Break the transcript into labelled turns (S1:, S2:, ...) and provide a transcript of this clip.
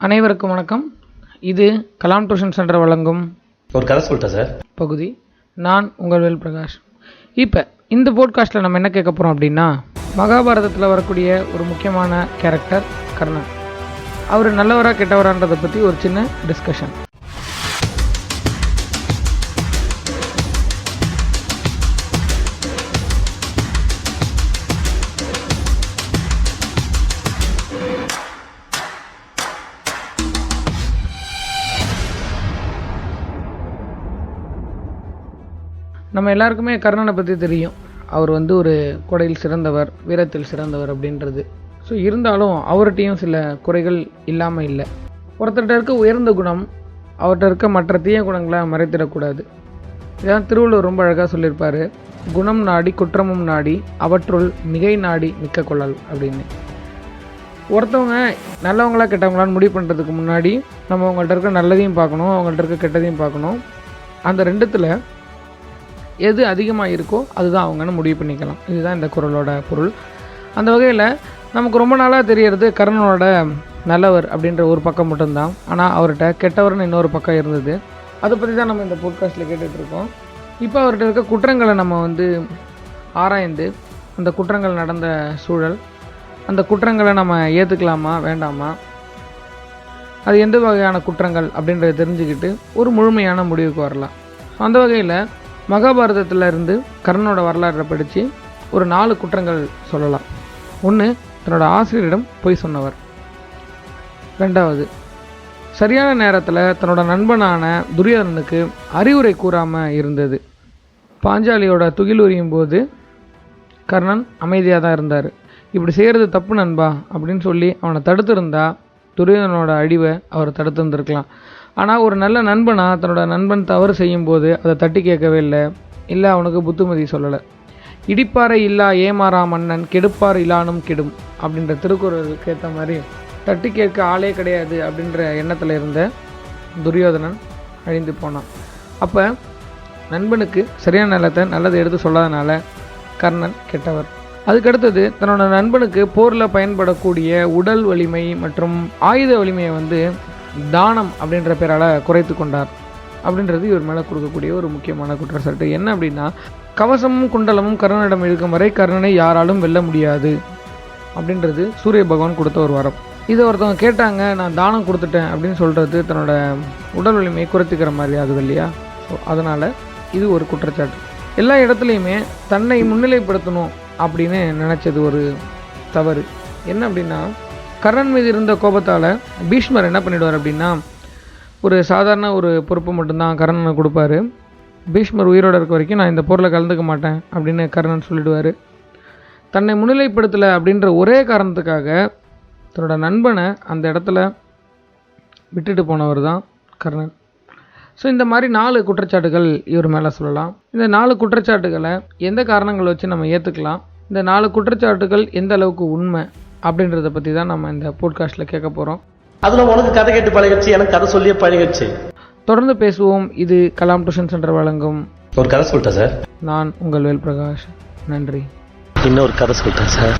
S1: அனைவருக்கும் வணக்கம். இது கலாம் டியூஷன் சென்டர் வழங்கும்
S2: ஒரு கதை சொல்லிட்டேன் சார்.
S1: பகுதி. நான் உங்கள் வேல் பிரகாஷ். இப்போ இந்த போட்காஸ்ட்டில் நம்ம என்ன கேட்க போகிறோம் அப்படின்னா மகாபாரதத்தில் வரக்கூடிய ஒரு முக்கியமான கேரக்டர் கர்ணன். அவர் நல்லவரா கெட்டவரான்றதை பற்றி ஒரு சின்ன டிஸ்கஷன் நம்ம எல்லாருக்குமே கர்ணனை பற்றி தெரியும். அவர் வந்து ஒரு கொடையில் சிறந்தவர் வீரத்தில் சிறந்தவர் அப்படின்றது. ஸோ இருந்தாலும் அவர்கிட்டையும் சில குறைகள் இல்லாமல் இல்லை. ஒருத்தர்கிட்ட இருக்க உயர்ந்த குணம் அவர்கிட்ட இருக்க மற்ற தீய குணங்களை மறைத்திடக்கூடாது. இதான் திருவள்ளுவர் ரொம்ப அழகாக சொல்லியிருப்பார். குணம் நாடி குற்றமும் நாடி அவற்றுள் மிகை நாடி மிக்க கொள்ளல் அப்படின்னு. ஒருத்தவங்க நல்லவங்களா கெட்டவங்களான்னு முடிவு பண்ணுறதுக்கு முன்னாடி நம்ம அவங்கள்ட்ட இருக்க நல்லதையும் பார்க்கணும் அவங்கள்ட்ட இருக்க கெட்டதையும் பார்க்கணும். அந்த ரெண்டுத்தில் எது அதிகமாக இருக்கோ அதுதான் அவங்கன்னு முடிவு பண்ணிக்கலாம். இதுதான் இந்த குரலோட பொருள். அந்த வகையில் நமக்கு ரொம்ப நாளாக தெரியறது கர்ணனோட நல்லவர் அப்படின்ற ஒரு பக்கம் மட்டும்தான். ஆனால் அவர்கிட்ட கெட்டவர்னு இன்னொரு பக்கம் இருந்தது. அதை பற்றி தான் நம்ம இந்த போட்காஸ்ட்டில் கேட்டுட்ருக்கோம் இப்போ அவர்கிட்ட இருக்க குற்றங்களை நம்ம வந்து ஆராய்ந்து அந்த குற்றங்கள் நடந்த சூழல் அந்த குற்றங்களை நம்ம ஏற்றுக்கலாமா வேண்டாமா? அது எந்த வகையான குற்றங்கள் அப்படின்றத தெரிஞ்சுக்கிட்டு ஒரு முழுமையான முடிவுக்கு வரலாம். அந்த வகையில் மகாபாரதத்தில் இருந்து கர்ணனோட வரலாறை படித்து ஒரு நாலு குற்றங்கள் சொல்லலாம். ஒன்று தன்னோட ஆசிரியரிடம் பொய் சொன்னவர். ரெண்டாவது சரியான நேரத்தில் தன்னோட நண்பனான துரியோதனனுக்கு அறிவுரை கூறாமல் இருந்தது. பாஞ்சாலியோட துகில் உரியும் போது கர்ணன் அமைதியாக தான் இருந்தார். இப்படி செய்கிறது தப்பு நண்பா அப்படின்னு சொல்லி அவனை தடுத்திருந்தா துரியோதனோட அழிவை அவர் தடுத்திருந்திருக்கலாம். ஆனால் ஒரு நல்ல நண்பனா தன்னோட நண்பன் தவறு செய்யும்போது அதை தட்டி கேட்கவே இல்லை. இல்லை அவனுக்கு புத்துமதி சொல்லலை. இடிப்பாறை இல்லா ஏமாறா மன்னன் கெடுப்பார் இலானும் கெடும் அப்படின்ற திருக்குறளுக்கு ஏற்ற மாதிரி தட்டி கேட்க ஆளே கிடையாது அப்படின்ற எண்ணத்தில் இருந்த துரியோதனன் அழிந்து போனான். அப்போ நண்பனுக்கு சரியான நிலத்தை நல்லதை எடுத்து சொல்லாதனால கர்ணன் கெட்டவர். அதுக்கடுத்தது தன்னோட நண்பனுக்கு போரில் பயன்படக்கூடிய உடல் வலிமை மற்றும் ஆயுத வலிமையை வந்து தானம் அப்படின்ற பேரால் குறைத்து கொண்டார் அப்படின்றது இவர் மேலே கொடுக்கக்கூடிய ஒரு முக்கியமான குற்றச்சாட்டு. என்ன அப்படின்னா கவசமும் குண்டலமும் கர்ணனிடம் இருக்கும் வரை கர்ணனை யாராலும் வெல்ல முடியாது அப்படின்றது சூரிய பகவான் கொடுத்த ஒரு வரம். இதை ஒருத்தவங்க கேட்டாங்க நான் தானம் கொடுத்துட்டேன் அப்படின்னு சொல்கிறது தன்னோட உடல் வலிமையை குறைத்துக்கிற மாதிரி ஆகுது இல்லையா? ஸோ அதனால் இது ஒரு குற்றச்சாட்டு. எல்லா இடத்துலையுமே தன்னை முன்னிலைப்படுத்தணும் அப்படின்னு நினச்சது ஒரு தவறு. என்ன அப்படின்னா கர்ணன் மீது இருந்த கோபத்தால் பீஷ்மர் என்ன பண்ணிடுவார் அப்படின்னா ஒரு சாதாரண ஒரு பொறுப்பு மட்டும்தான் கர்ணனை கொடுப்பாரு. பீஷ்மர் உயிரோடு இருக்க வரைக்கும் நான் இந்த போரில் கலந்துக்க மாட்டேன் அப்படின்னு கர்ணன் சொல்லிடுவார். தன்னை முன்னிலைப்படுத்தலை அப்படின்ற ஒரே காரணத்துக்காக தன்னோட நண்பனை அந்த இடத்துல விட்டுட்டு போனவர் தான் கர்ணன். ஸோ இந்த மாதிரி நாலு குற்றச்சாட்டுகள் இவர் மேலே சொல்லலாம். இந்த நாலு குற்றச்சாட்டுகளை எந்த காரணங்களை வச்சு நம்ம ஏற்றுக்கலாம் இந்த நாலு குற்றச்சாட்டுகள் எந்த அளவுக்கு உண்மை? அப்படின்றத பற்றி தான் நம்ம இந்த போட்காஸ்ட்டில் கேட்க போகிறோம்
S2: அதுல உனக்கு கதை கேட்டு பழகிடுச்சு எனக்கு கதை சொல்லியே பழகிடுச்சு.
S1: தொடர்ந்து பேசுவோம். இது கலாம் டியூஷன் சென்டர் வழங்கும்.
S2: ஒரு கதை சொல்லிட்டேன் சார்.
S1: நான் உங்கள் வேல் பிரகாஷ் நன்றி.
S2: இன்னொரு கதை சொல்லிட்டேன் சார்.